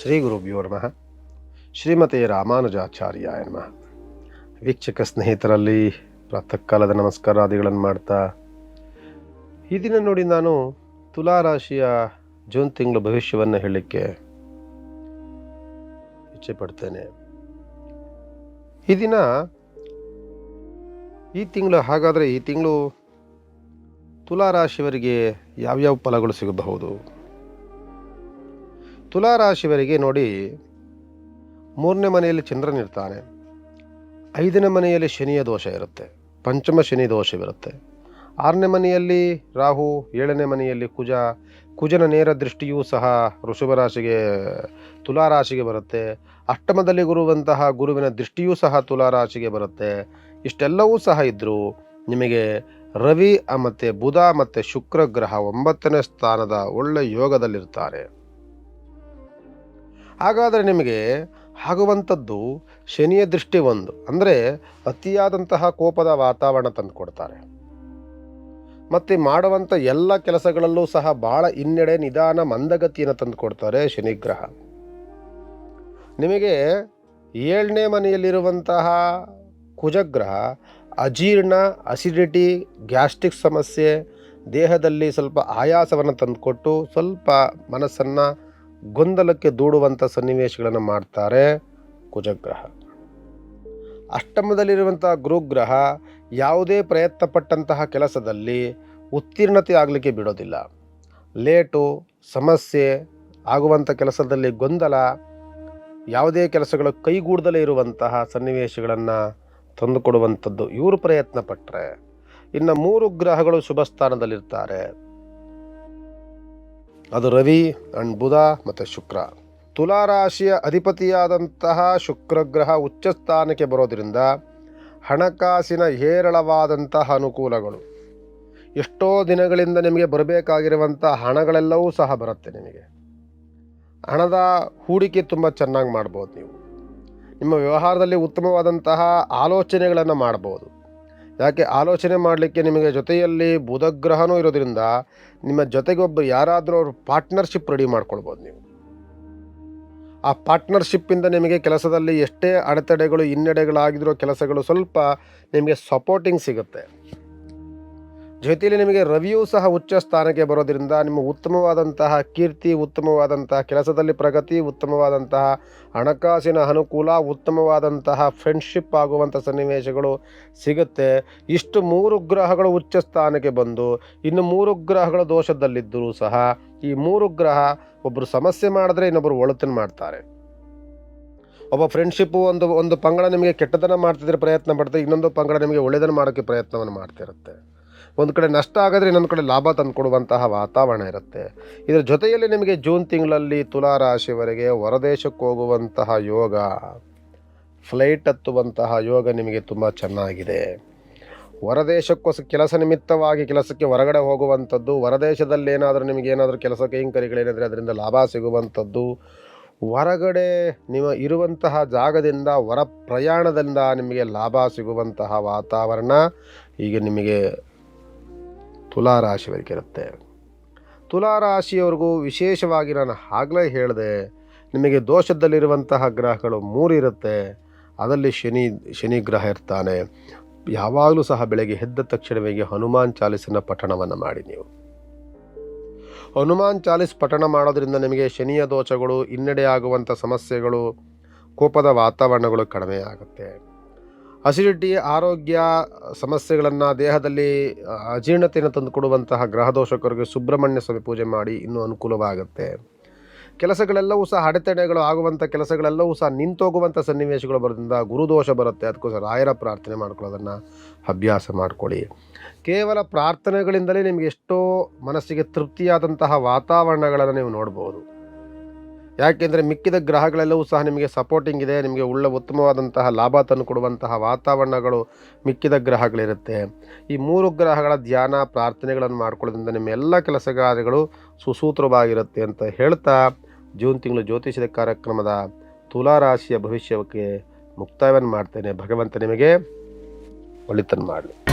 ಶ್ರೀ ಗುರುಭ್ಯೋ ನಮಃ ಶ್ರೀಮತಿ ರಾಮಾನುಜಾಚಾರ್ಯಾಯ ನಮಃ ವೀಕ್ಷಕ ಸ್ನೇಹಿತರಲ್ಲಿ ಪ್ರಾತಃ ಕಾಲದ ನಮಸ್ಕಾರಾದಿಗಳನ್ನು ಮಾಡ್ತಾ ಈ ದಿನ ನೋಡಿ ನಾನು ತುಲಾ ರಾಶಿಯ ಜೂನ್ ತಿಂಗಳ ಭವಿಷ್ಯವನ್ನು ಹೇಳಲಿಕ್ಕೆ ಇಚ್ಛೆ ಪಡ್ತೇನೆ. ಈ ದಿನ ಈ ತಿಂಗಳು ಹಾಗಾದರೆ ಈ ತಿಂಗಳು ತುಲಾ ರಾಶಿಯವರಿಗೆ ಯಾವ್ಯಾವ ಫಲಗಳು ಸಿಗಬಹುದು? ತುಲಾ ರಾಶಿಯವರಿಗೆ ನೋಡಿ, ಮೂರನೇ ಮನೆಯಲ್ಲಿ ಚಂದ್ರನಿರ್ತಾನೆ ಐದನೇ ಮನೆಯಲ್ಲಿ ಶನಿಯ ದೋಷ ಇರುತ್ತೆ. ಪಂಚಮ ಶನಿ ದೋಷವಿರುತ್ತೆ. ಆರನೇ ಮನೆಯಲ್ಲಿ ರಾಹು, ಏಳನೇ ಮನೆಯಲ್ಲಿ ಕುಜ. ಕುಜನ ನೇರ ದೃಷ್ಟಿಯೂ ಸಹ ವೃಷಭ ರಾಶಿಗೆ ತುಲಾ ರಾಶಿಗೆ ಬರುತ್ತೆ. ಅಷ್ಟಮದಲ್ಲಿ ಗುರುವಂತಹ ಗುರುವಿನ ದೃಷ್ಟಿಯೂ ಸಹ ತುಲಾ ರಾಶಿಗೆ ಬರುತ್ತೆ. ಇಷ್ಟೆಲ್ಲವೂ ಸಹ ಇದ್ದರೂ ನಿಮಗೆ ರವಿ ಮತ್ತು ಬುಧ ಮತ್ತು ಶುಕ್ರ ಗ್ರಹ ಒಂಬತ್ತನೇ ಸ್ಥಾನದ ಒಳ್ಳೆಯ ಯೋಗದಲ್ಲಿರ್ತಾರೆ. ಹಾಗಾದರೆ ನಿಮಗೆ ಆಗುವಂಥದ್ದು ಶನಿಯ ದೃಷ್ಟಿ ಒಂದು. ಅಂದರೆ ಅತಿಯಾದಂತಹ ಕೋಪದ ವಾತಾವರಣ ತಂದು ಕೊಡ್ತಾರೆ. ಮತ್ತು ಮಾಡುವಂಥ ಎಲ್ಲ ಕೆಲಸಗಳಲ್ಲೂ ಸಹ ಭಾಳ ಹಿನ್ನಡೆ ನಿಧಾನ ಮಂದಗತಿಯನ್ನು ತಂದು ಕೊಡ್ತಾರೆ ಶನಿಗ್ರಹ. ನಿಮಗೆ ಏಳನೇ ಮನೆಯಲ್ಲಿರುವಂತಹ ಕುಜಗ್ರಹ, ಅಜೀರ್ಣ, ಅಸಿಡಿಟಿ, ಗ್ಯಾಸ್ಟ್ರಿಕ್ ಸಮಸ್ಯೆ, ದೇಹದಲ್ಲಿ ಸ್ವಲ್ಪ ಆಯಾಸವನ್ನು ತಂದುಕೊಟ್ಟು ಸ್ವಲ್ಪ ಮನಸ್ಸನ್ನು ಗೊಂದಲಕ್ಕೆ ದೂಡುವಂಥ ಸನ್ನಿವೇಶಗಳನ್ನು ಮಾಡ್ತಾರೆ ಕುಜಗ್ರಹ. ಅಷ್ಟಮದಲ್ಲಿರುವಂಥ ಗುರುಗ್ರಹ ಯಾವುದೇ ಪ್ರಯತ್ನ ಪಟ್ಟಂತಹ ಕೆಲಸದಲ್ಲಿ ಉತ್ತೀರ್ಣತೆ ಆಗಲಿಕ್ಕೆ ಬಿಡೋದಿಲ್ಲ. ಲೇಟು, ಸಮಸ್ಯೆ ಆಗುವಂಥ ಕೆಲಸದಲ್ಲಿ ಗೊಂದಲ, ಯಾವುದೇ ಕೆಲಸಗಳು ಕೈಗೂಡದಲ್ಲೇ ಇರುವಂತಹ ಸನ್ನಿವೇಶಗಳನ್ನು ತಂದುಕೊಡುವಂಥದ್ದು ಇವರು ಪ್ರಯತ್ನ ಪಟ್ಟರೆ ಇನ್ನು ಮೂರು ಗ್ರಹಗಳು ಶುಭ ಸ್ಥಾನದಲ್ಲಿರ್ತಾರೆ ಅದು ರವಿ ಅಂಡ್ ಬುಧ ಮತ್ತು ಶುಕ್ರ. ತುಲಾರಾಶಿಯ ಅಧಿಪತಿಯಾದಂತಹ ಶುಕ್ರಗ್ರಹ ಉಚ್ಚ ಸ್ಥಾನಕ್ಕೆ ಬರೋದರಿಂದ ಹಣಕಾಸಿನ ಹೇರಳವಾದಂತಹ ಅನುಕೂಲಗಳು. ಎಷ್ಟೋ ದಿನಗಳಿಂದ ನಿಮಗೆ ಬರಬೇಕಾಗಿರುವಂಥ ಹಣಗಳೆಲ್ಲವೂ ಸಹ ಬರುತ್ತೆ ನಿಮಗೆ. ಹಣದ ಹೂಡಿಕೆ ತುಂಬ ಚೆನ್ನಾಗಿ ಮಾಡ್ಬೋದು ನೀವು. ನಿಮ್ಮ ವ್ಯವಹಾರದಲ್ಲಿ ಉತ್ತಮವಾದಂತಹ ಆಲೋಚನೆಗಳನ್ನು ಮಾಡ್ಬೋದು. ಯಾಕೆ ಆಲೋಚನೆ ಮಾಡಲಿಕ್ಕೆ ನಿಮಗೆ ಜೊತೆಯಲ್ಲಿ ಬುಧಗ್ರಹನೂ ಇರೋದ್ರಿಂದ ನಿಮ್ಮ ಜೊತೆಗೊಬ್ಬರು ಯಾರಾದರೂ ಅವರು ಪಾರ್ಟ್ನರ್ಶಿಪ್ ರೆಡಿ ಮಾಡ್ಕೊಳ್ಬೋದು ನೀವು. ಆ ಪಾರ್ಟ್ನರ್ಶಿಪ್ಪಿಂದ ನಿಮಗೆ ಕೆಲಸದಲ್ಲಿ ಎಷ್ಟೇ ಅಡೆತಡೆಗಳು ಹಿನ್ನಡೆಗಳಾಗಿರೋ ಕೆಲಸಗಳು ಸ್ವಲ್ಪ ನಿಮಗೆ ಸಪೋರ್ಟಿಂಗ್ ಸಿಗುತ್ತೆ. ಜೊತೆಯಲ್ಲಿ ನಿಮಗೆ ರವಿಯೂ ಸಹ ಉಚ್ಚ ಸ್ಥಾನಕ್ಕೆ ಬರೋದ್ರಿಂದ ನಿಮ್ಮ ಉತ್ತಮವಾದಂತಹ ಕೀರ್ತಿ, ಉತ್ತಮವಾದಂತಹ ಕೆಲಸದಲ್ಲಿ ಪ್ರಗತಿ, ಉತ್ತಮವಾದಂತಹ ಹಣಕಾಸಿನ ಅನುಕೂಲ, ಉತ್ತಮವಾದಂತಹ ಫ್ರೆಂಡ್ಶಿಪ್ ಆಗುವಂಥ ಸನ್ನಿವೇಶಗಳು ಸಿಗುತ್ತೆ. ಇಷ್ಟು ಮೂರು ಗ್ರಹಗಳು ಉಚ್ಚ ಸ್ಥಾನಕ್ಕೆ ಬಂದು, ಇನ್ನು ಮೂರು ಗ್ರಹಗಳ ದೋಷದಲ್ಲಿದ್ದರೂ ಸಹ ಈ ಮೂರು ಗ್ರಹ ಒಬ್ಬರು ಸಮಸ್ಯೆ ಮಾಡಿದ್ರೆ ಇನ್ನೊಬ್ಬರು ಒಳತನ ಮಾಡ್ತಾರೆ. ಒಬ್ಬ ಫ್ರೆಂಡ್ಶಿಪ್ಪು ಒಂದು ಒಂದು ಪಂಗಡ ನಿಮಗೆ ಕೆಟ್ಟದನ್ನು ಮಾಡ್ತಿದ್ರೆ ಪ್ರಯತ್ನ ಪಡ್ತಾರೆ ಇನ್ನೊಂದು ಪಂಗಡ ನಿಮಗೆ ಒಳ್ಳೆಯದನ್ನು ಮಾಡೋಕ್ಕೆ ಪ್ರಯತ್ನವನ್ನು ಮಾಡ್ತಿರುತ್ತೆ. ಒಂದು ಕಡೆ ನಷ್ಟ ಆಗಿದ್ರೆ ಇನ್ನೊಂದು ಕಡೆ ಲಾಭ ತಂದುಕೊಡುವಂತಹ ವಾತಾವರಣ ಇರುತ್ತೆ. ಇದರ ಜೊತೆಯಲ್ಲಿ ನಿಮಗೆ ಜೂನ್ ತಿಂಗಳಲ್ಲಿ ತುಲಾ ರಾಶಿವರೆಗೆ ಹೊರದೇಶಕ್ಕೆ ಹೋಗುವಂತಹ ಯೋಗ, ಫ್ಲೈಟ್ ಹತ್ತುವಂತಹ ಯೋಗ ನಿಮಗೆ ತುಂಬ ಚೆನ್ನಾಗಿದೆ. ಹೊರದೇಶಕ್ಕೋಸ್ಕರ ಕೆಲಸ ನಿಮಿತ್ತವಾಗಿ ಕೆಲಸಕ್ಕೆ ಹೊರಗಡೆ ಹೋಗುವಂಥದ್ದು, ಹೊರದೇಶದಲ್ಲಿ ಏನಾದರೂ ನಿಮಗೆ ಏನಾದರೂ ಕೆಲಸ ಕೈಂಕರಿಗಳೇನಿದ್ರೆ ಅದರಿಂದ ಲಾಭ ಸಿಗುವಂಥದ್ದು. ಹೊರಗಡೆ ನಿಮ್ಮ ಇರುವಂತಹ ಜಾಗದಿಂದ, ಹೊರ ಪ್ರಯಾಣದಿಂದ ನಿಮಗೆ ಲಾಭ ಸಿಗುವಂತಹ ವಾತಾವರಣ ಈಗ ನಿಮಗೆ ತುಲಾ ರಾಶಿಯವರಿಗೆ ಇರುತ್ತೆ. ತುಲಾ ರಾಶಿಯವರೆಗೂ ವಿಶೇಷವಾಗಿ ನಾನು ಆಗಲೇ ಹೇಳಿದೆ, ನಿಮಗೆ ದೋಷದಲ್ಲಿರುವಂತಹ ಗ್ರಹಗಳು ಮೂರು ಇರುತ್ತೆ. ಅದರಲ್ಲಿ ಶನಿ ಶನಿ ಗ್ರಹ ಇರ್ತಾನೆ. ಯಾವಾಗಲೂ ಸಹ ಬೆಳಗ್ಗೆ ಎದ್ದ ತಕ್ಷಣವೇ ಹನುಮಾನ್ ಚಾಲಿಸಿನ ಪಠಣವನ್ನು ಮಾಡಿ ನೀವು. ಹನುಮಾನ್ ಚಾಲಿಸ್ ಪಠಣ ಮಾಡೋದರಿಂದ ನಿಮಗೆ ಶನಿಯ ದೋಷಗಳು, ಹಿನ್ನಡೆ ಆಗುವಂಥ ಸಮಸ್ಯೆಗಳು, ಕೋಪದ ವಾತಾವರಣಗಳು ಕಡಿಮೆ ಆಗುತ್ತೆ. ಅಸಿಡಿಟಿ ಆರೋಗ್ಯ, ಸಮಸ್ಯೆಗಳನ್ನು ದೇಹದಲ್ಲಿ ಅಜೀರ್ಣತೆಯನ್ನು ತಂದುಕೊಡುವಂತಹ ಗ್ರಹದೋಷಕರಿಗೆ ಸುಬ್ರಹ್ಮಣ್ಯ ಸ್ವಾಮಿ ಪೂಜೆ ಮಾಡಿ ಇನ್ನೂ ಅನುಕೂಲವಾಗುತ್ತೆ. ಕೆಲಸಗಳೆಲ್ಲವೂ ಸಹ ಅಡೆತಡೆಗಳು ಆಗುವಂಥ ಕೆಲಸಗಳೆಲ್ಲವೂ ಸಹ ನಿಂತೋಗುವಂಥ ಸನ್ನಿವೇಶಗಳು ಬರೋದ್ರಿಂದ ಗುರುದೋಷ ಬರುತ್ತೆ. ಅದಕ್ಕೋಸ್ಕರ ರಾಯರ ಪ್ರಾರ್ಥನೆ ಮಾಡ್ಕೊಳ್ಳೋದನ್ನು ಅಭ್ಯಾಸ ಮಾಡಿಕೊಳ್ಳಿ. ಕೇವಲ ಪ್ರಾರ್ಥನೆಗಳಿಂದಲೇ ನಿಮಗೆ ಎಷ್ಟೋ ಮನಸ್ಸಿಗೆ ತೃಪ್ತಿಯಾದಂತಹ ವಾತಾವರಣಗಳನ್ನು ನೀವು ನೋಡ್ಬೋದು. ಯಾಕೆಂದರೆ ಮಿಕ್ಕಿದ ಗ್ರಹಗಳೆಲ್ಲವೂ ಸಹ ನಿಮಗೆ ಸಪೋರ್ಟಿಂಗ್ ಇದೆ, ನಿಮಗೆ ಉಳ್ಳ ಉತ್ತಮವಾದಂತಹ ಲಾಭ ತಂದು ಕೊಡುವಂತಹ ವಾತಾವರಣಗಳು ಮಿಕ್ಕಿದ ಗ್ರಹಗಳಿರುತ್ತೆ. ಈ ಮೂರು ಗ್ರಹಗಳ ಧ್ಯಾನ, ಪ್ರಾರ್ಥನೆಗಳನ್ನು ಮಾಡ್ಕೊಳ್ಳೋದ್ರಿಂದ ನಿಮ್ಮ ಎಲ್ಲ ಕೆಲಸ ಕಾರ್ಯಗಳು ಸುಸೂತ್ರವಾಗಿರುತ್ತೆ ಅಂತ ಹೇಳ್ತಾ ಜೂನ್ ತಿಂಗಳು ಜ್ಯೋತಿಷ್ಯದ ಕಾರ್ಯಕ್ರಮದ ತುಲಾ ರಾಶಿಯ ಭವಿಷ್ಯಕ್ಕೆ ಮುಕ್ತಾಯವನ್ನು ಮಾಡ್ತೇನೆ. ಭಗವಂತ ನಿಮಗೆ ಒಳಿತನ್ನು ಮಾಡಲಿ.